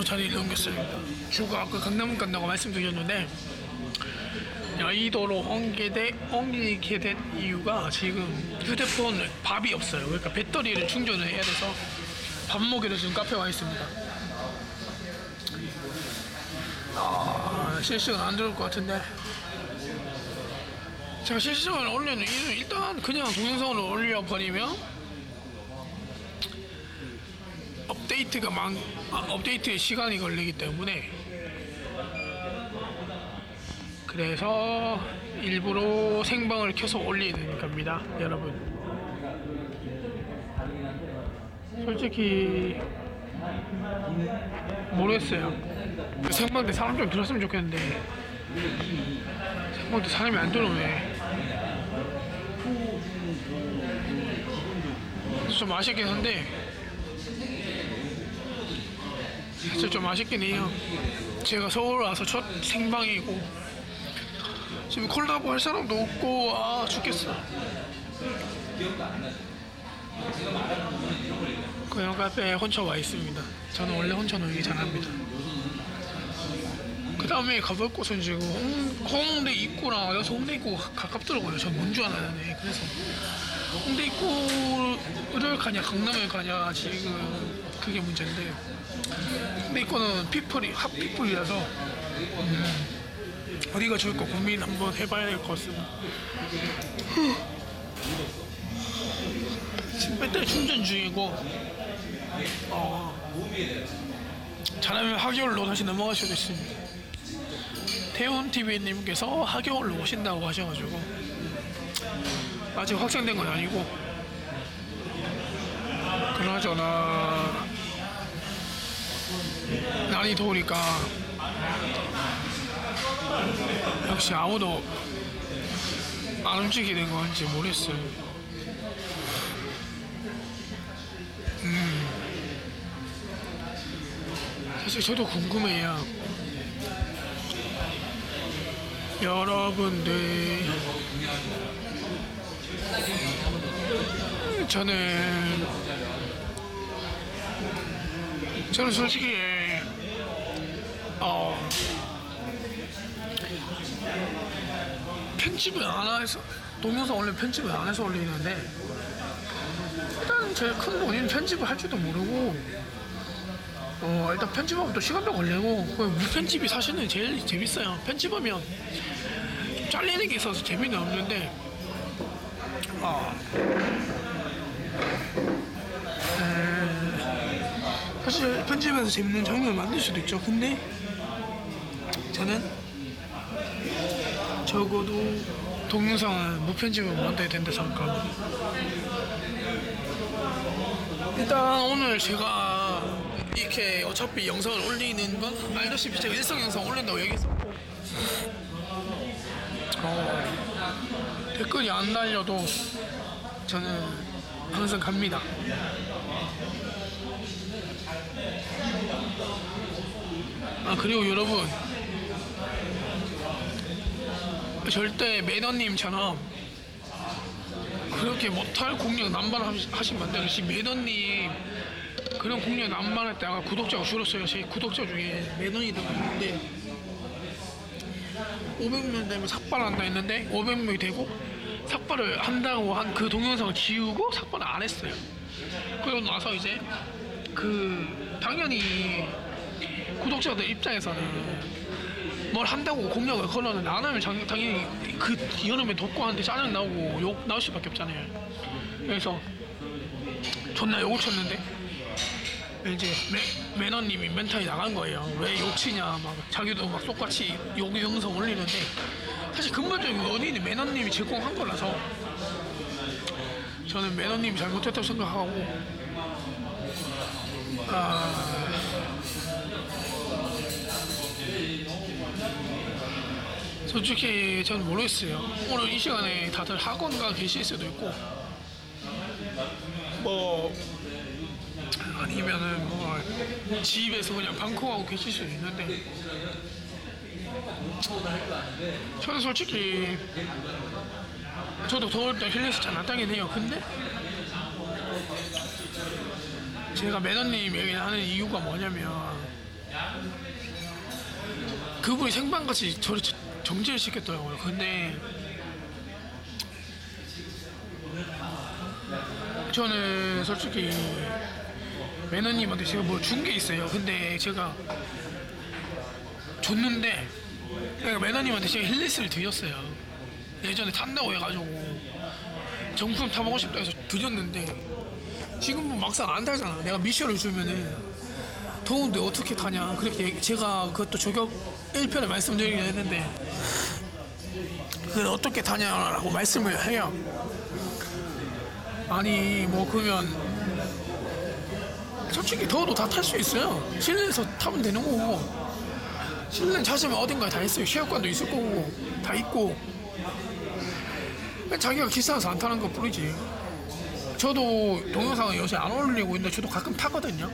여의도로 자리를 옮겼어요. 주가 아까 강남을 간다고 말씀드렸는데 여의도로 옮기게, 옮기게 된 이유가 지금 휴대폰 밥이 없어요. 그러니까 배터리를 충전을 해야 돼서 밥 먹이러 지금 카페 와 있습니다. 아, 실시간 안 들어올 것 같은데. 제가 실시간을 올리는 이유는 일단 그냥 동영상을 올려버리면 업데이트가 많, 아, 업데이트에 시간이 걸리기 때문에 그래서 일부러 생방을 켜서 올리는 겁니다, 여러분. 솔직히 모르겠어요. 그 생방 때 사람 좀 들었으면 좋겠는데 생방 때 사람이 안 들어오네. 좀 아쉽긴 한데 사실 좀 아쉽긴 해요. 제가 서울 와서 첫 생방이고 지금 콜라보 할 사람도 없고 아 죽겠어. 그냥 카페에 혼자 와 있습니다. 저는 원래 혼자 놀기 잘합니다. 그 다음에 가볼 곳은 지금 홍, 홍대 입구랑 여기서 홍대 입구 가깝더라고요. 전 뭔줄 알았는데 그래서 홍대 입구를 가냐 강남을 가냐 지금 그게 문제인데 홍대 입구는 피플이 핫피플이라서 음, 어디가 좋을까 고민 한번 해봐야 될 것 같습니다. 지금 배터리 충전 중이고 어, 잘하면 하겨울로 다시 넘어가셔도 있습니다. 태훈TV님께서 하겨울로 오신다고 하셔가지고 아직 확정된 건 아니고 그나저나 날이 더우니까 역시 아무도 안 움직이는 건지 모르겠어요. 음. 사실 저도 궁금해요. 여러분들 저는 저는 솔직히 어 편집을 안 해서 동영상 원래 편집을 안 해서 올리는데 일단 제일 큰 원인은 편집을 할 줄도 모르고 어 일단 편집하면 또 시간도 걸리고 그 무편집이 사실은 제일 재밌어요. 편집하면 좀 잘리는 게 있어서 재미는 없는데 아 사실 편집해서 재밌는 장면을 만들 수도 있죠 근데 저는 적어도 동영상은 무편집을 만들어야 된다 생각합니다. 일단 오늘 제가 이렇게 어차피 영상을 올리는 건 알다시피 제가 일상 영상 올린다고 얘기했었고 어, 댓글이 안 달려도 저는 항상 갑니다. 아 그리고 여러분 절대 매너님처럼 그렇게 못할 공략 남발하시면 안 돼요. 지금 매너님 그런 공략 남발했다가 구독자가 줄었어요. 제 구독자 중에 매너이도 있는데 500명 되면 삭발한다 했는데 500명이 되고 삭발을 한다고 한 그 동영상을 지우고 삭발을 안 했어요. 그러고 나서 이제 그 당연히 구독자들 입장에서는 뭘 한다고 공약을 걸었는데 안 하면 장- 당연히 그 여름에 덥고 하는데 짜증 나고 욕 나올 수밖에 없잖아요. 그래서 존나 욕을 쳤는데 이제 매, 매너님이 멘탈이 나간 거예요. 왜 욕치냐 막 자기도 막 똑같이 욕 영상 올리는데 사실 근본적인 원인이 매너님이 제공한 거라서 저는 매너님이 잘못했다고 생각하고 아. 솔직히 저는 모르겠어요. 오늘 이 시간에 다들 학원 가 계실 수도 있고, 뭐, 아니면은 뭐, 집에서 그냥 방콕하고 계실 수도 있는데, 저는 솔직히, 저도 더울 때 힐링스 잘안 따긴 해요. 근데, 제가 매너님 얘기를 하는 이유가 뭐냐면 그분이 생방같이 저를 저- 정지를 시켰더라고요. 근데 저는 솔직히 매너님한테 제가 뭘 준 게 있어요. 근데 제가 줬는데 내가 매너님한테 제가 힐리스를 드렸어요. 예전에 탄다고 해가지고 정품 타보고 싶다 해서 드렸는데 지금은 막상 안 타잖아. 내가 미션을 주면은 더운데 어떻게 타냐. 그렇게 제가 그것도 저격 1편에 말씀드리긴 했는데 그 어떻게 타냐라고 말씀을 해요. 아니 뭐 그러면 솔직히 더워도 다 탈 수 있어요. 실내에서 타면 되는 거고 실내 찾으면 어딘가에 다 있어요. 체육관도 있을 거고 다 있고 자기가 기싸서 안 타는 것 뿐이지. 저도 동영상을 요새 안 올리고 있는데 저도 가끔 타거든요.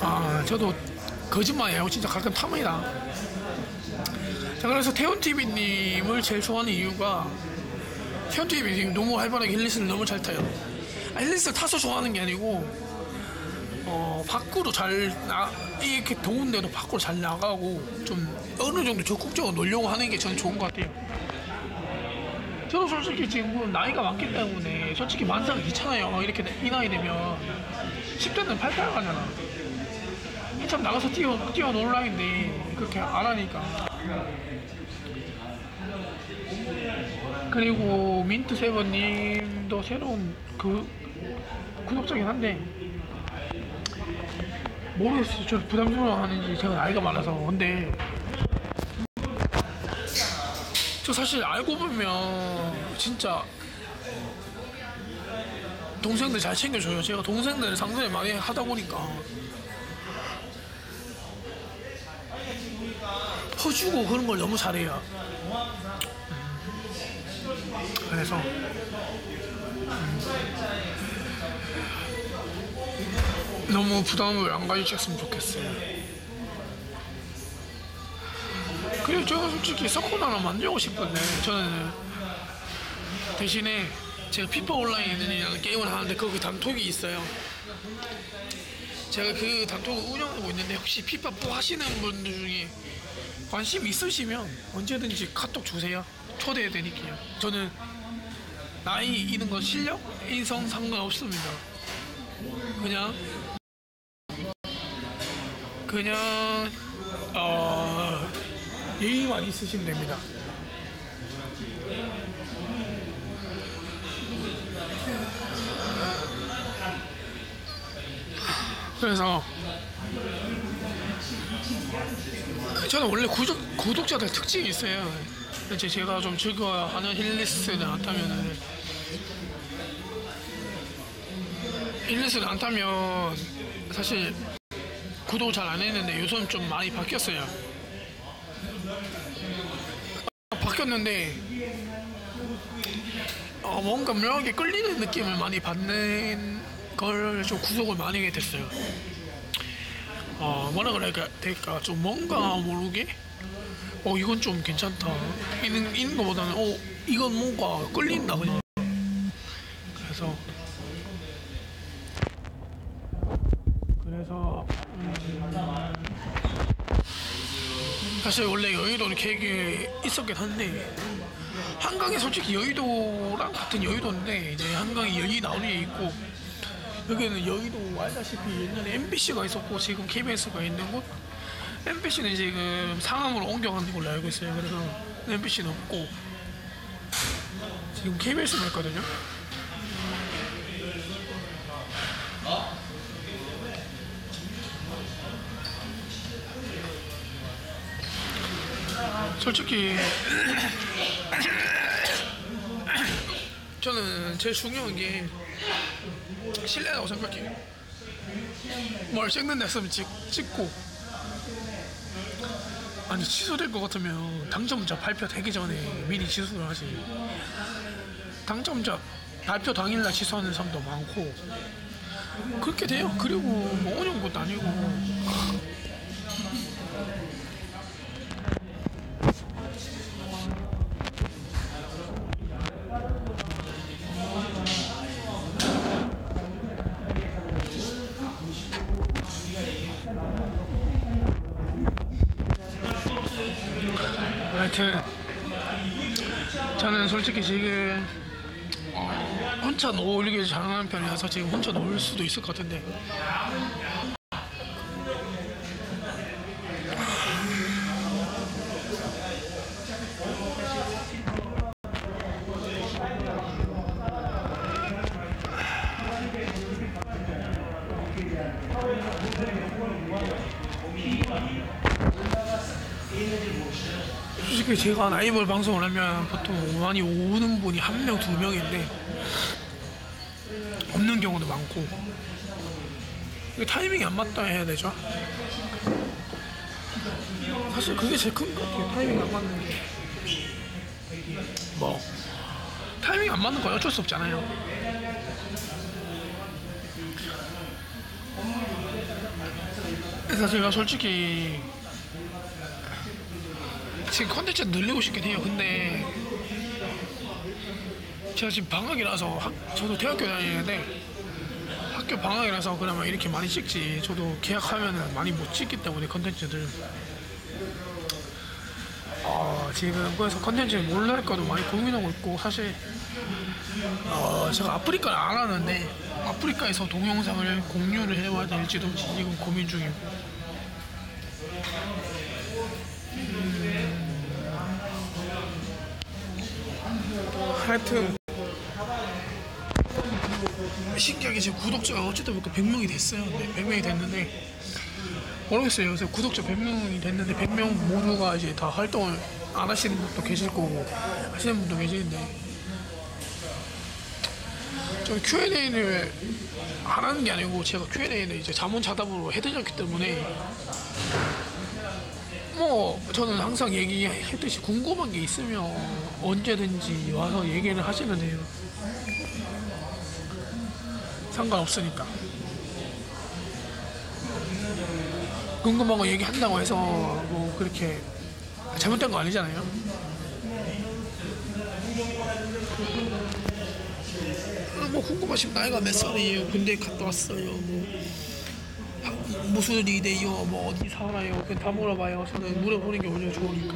아 저도 거짓말이에요. 진짜 가끔 탑니다. 자 그래서 태훈TV님을 제일 좋아하는 이유가 태훈TV님 너무 활발하게 힐리스를 너무 잘 타요. 아, 힐리스를 타서 좋아하는 게 아니고 어, 밖으로 잘 나, 이렇게 더운데도 밖으로 잘 나가고 좀 어느 정도 적극적으로 놀려고 하는 게 저는 좋은 것 같아요. 저도 솔직히 지금 나이가 많기 때문에 솔직히 만사가 귀찮아요. 이렇게 이 나이 되면 10대는 팔팔 가잖아. 한참 나가서 뛰어, 뛰어 놀라인데 그렇게 안 하니까. 그리고 민트 세븐님도 새로운 그 구독자긴 한데 모르겠어요. 저 부담스러워 하는지 제가 나이가 많아서. 근데 저 사실 알고 보면 진짜 동생들 잘 챙겨줘요. 제가 동생들을 상당히 많이 하다 보니까 퍼주고 그런 걸 너무 잘해요. 음. 그래서 음. 너무 부담을 안 가지셨으면 좋겠어요. 그리고 제가 솔직히 하나 만들고 싶은데 저는 대신에 제가 피파 온라인이라는 게임을 하는데 거기 단톡이 있어요. 제가 그 단톡을 운영하고 있는데 혹시 피파 또 하시는 분들 중에 관심 있으시면 언제든지 카톡 주세요. 초대해 드릴게요. 저는 나이 있는 거 실력, 인성 상관없습니다. 그냥 그냥 어 예의만 있으시면 됩니다. 그래서 저는 원래 구독, 구독자들 특징이 있어요. 이제 제가 좀 즐거워하는 힐리스를 안 타면은 힐리스를 안 타면 사실 구독 잘 안 했는데 요즘 좀 많이 바뀌었어요. 바뀌었는데 어, 뭔가 묘하게 끌리는 느낌을 많이 받는 걸 좀 구속을 많이 하게 됐어요. 어, 뭐라 그래야 될까? 좀 뭔가 모르게 어, 이건 좀 괜찮다. 있는, 있는 것보다는 어, 이건 뭔가 끌린다. 그냥. 그래서 그래서 음, 사실 원래 여의도는 계획이 있었긴 한데 한강이 솔직히 여의도랑 같은 여의도인데 이제 한강이 여기 나오는 게 있고 여기는 여의도 알다시피 옛날에 MBC가 있었고 지금 KBS가 있는 곳 MBC는 지금 상암으로 옮겨가는 걸로 알고 있어요. 그래서 MBC는 없고. 지금 KBS만 있거든요. 솔직히 저는 제일 중요한 게 신뢰라고 생각해요. 뭘 찍는 데 있으면 찍, 찍고 아니 취소될 것 같으면 당첨자 발표되기 전에 미리 취소를 하지. 당첨자 발표 당일날 취소하는 사람도 많고. 그렇게 돼요. 그리고 뭐 어려운 것도 아니고 하여튼 저는 솔직히 지금 어, 혼자 놀기 잘하는 편이라서 지금 혼자 놀 수도 있을 것 같은데 솔직히 제가 라이벌 방송을 하면 보통 많이 오는 분이 한 명, 두 명인데 없는 경우도 많고 타이밍이 안 맞다 해야 되죠. 사실 그게 제일 큰 것 같아요. 타이밍이 안 맞는 게. 뭐 타이밍 안 맞는 건 어쩔 수 없잖아요. 그래서 제가 솔직히 지금 컨텐츠 늘리고 싶긴 해요. 근데 제가 지금 방학이라서 학- 저도 대학교 다니는데 학교 방학이라서 그나마 이렇게 많이 찍지. 저도 계약하면은 많이 못 찍기 때문에 컨텐츠들. 어, 지금 그래서 컨텐츠를 뭘로 할까도 많이 고민하고 있고 사실 어, 제가 아프리카를 안 하는데 아프리카에서 동영상을 공유를 해봐야 될지도 지금 고민 중이고 하여튼 신기하게 제 구독자가 어쨌든 보니까 100명이 됐어요. 네, 100명이 됐는데 모르겠어요. 요새 구독자 100명이 됐는데 100명 모두가 이제 다 활동을 안 하시는 분도 계실 거고 하시는 분도 계시는데 저 Q&A를 안 하는 게 아니고 제가 Q&A는 이제 자문자답으로 해드렸기 때문에 뭐 저는 항상 얘기했듯이 궁금한 게 있으면 언제든지 와서 얘기를 하시면 돼요. 상관없으니까. 궁금한 거 얘기한다고 해서 뭐 그렇게 잘못된 거 아니잖아요. 아, 뭐 궁금하시면 나이가 몇 살이에요? 군대 갔다 왔어요. 뭐 아, 무슨 일이에요? 뭐 어디 살아요? 그냥 다 물어봐요. 저는 물어보는 게 오히려 좋으니까.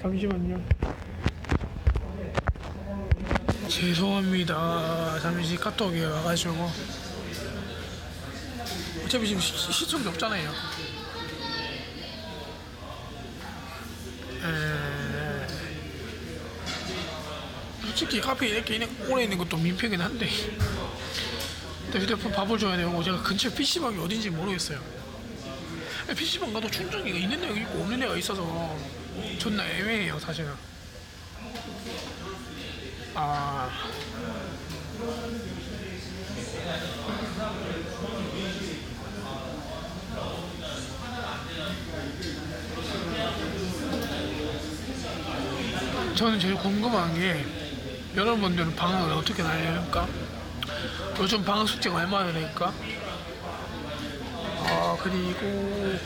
잠시만요. 죄송합니다. 잠시 카톡이 와가지고. 어차피 지금 시, 시- 시청자 없잖아요. 에... 솔직히 카페에 이렇게 있는, 오래 있는 것도 민폐긴 한데. 또 휴대폰 밥을 줘야 되고 제가 근처에 PC방이 어딘지 모르겠어요. PC방 가도 충전기가 있는 데가 있고 없는 데가 있어서 존나 애매해요 사실은. 아. 저는 제일 궁금한 게 여러분들은 방학을 어떻게 날려니까 요즘 방학 숙제가 얼마나 될까? 아 그리고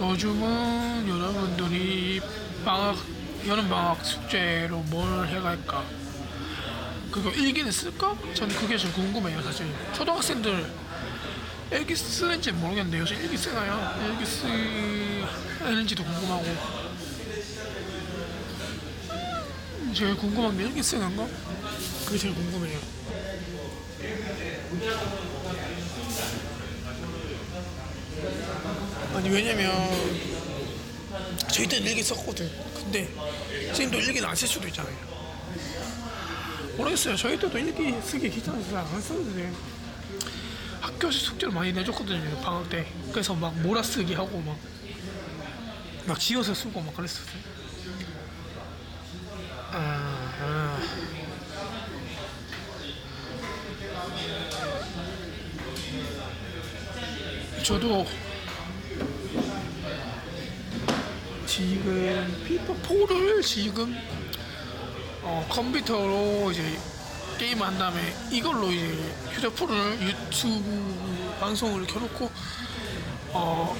요즘은 여러분들이 방학 여름 방학 숙제로 뭘 해갈까? 그거 일기는 쓸까? 저는 그게 제일 궁금해요 사실 초등학생들 일기 쓰는지 모르겠는데 요새 일기 쓰나요? 일기 쓰는지도 궁금하고 제일 궁금한 게 일기 쓰는 거? 그게 제일 궁금해요. 아니 왜냐면 저희 때는 일기 썼거든. 근데 지금도 일기는 안 쓸 수도 있잖아요. 모르겠어요. 저희 때도 일기 쓰기 귀찮아서 안 써도 돼요 학교에서 숙제를 많이 내줬거든요 방학 때. 그래서 막 몰아쓰기 하고 막, 막 지어서 쓰고 막 그랬었어요 저도 지금 피파 4를 지금 어, 컴퓨터로 이제 게임을 한 다음에 이걸로 이제 휴대폰을 유튜브 방송을 켜놓고 어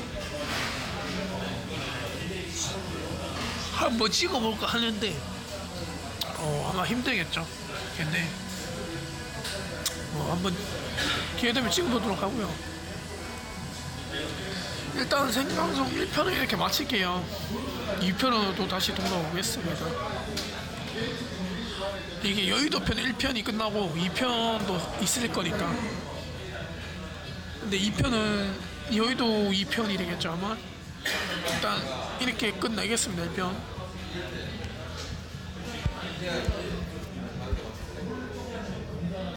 한번 찍어볼까 하는데 어 아마 힘들겠죠. 근데 뭐 한번 기회 되면 찍어보도록 하고요. 일단 생방송 1편을 이렇게 마칠게요. 2편으로 또 다시 돌아오겠습니다. 이게 여의도 편 1편이 끝나고 2편도 있을 거니까. 근데 2편은 여의도 2편이 되겠죠 아마. 일단 이렇게 끝내겠습니다 1편.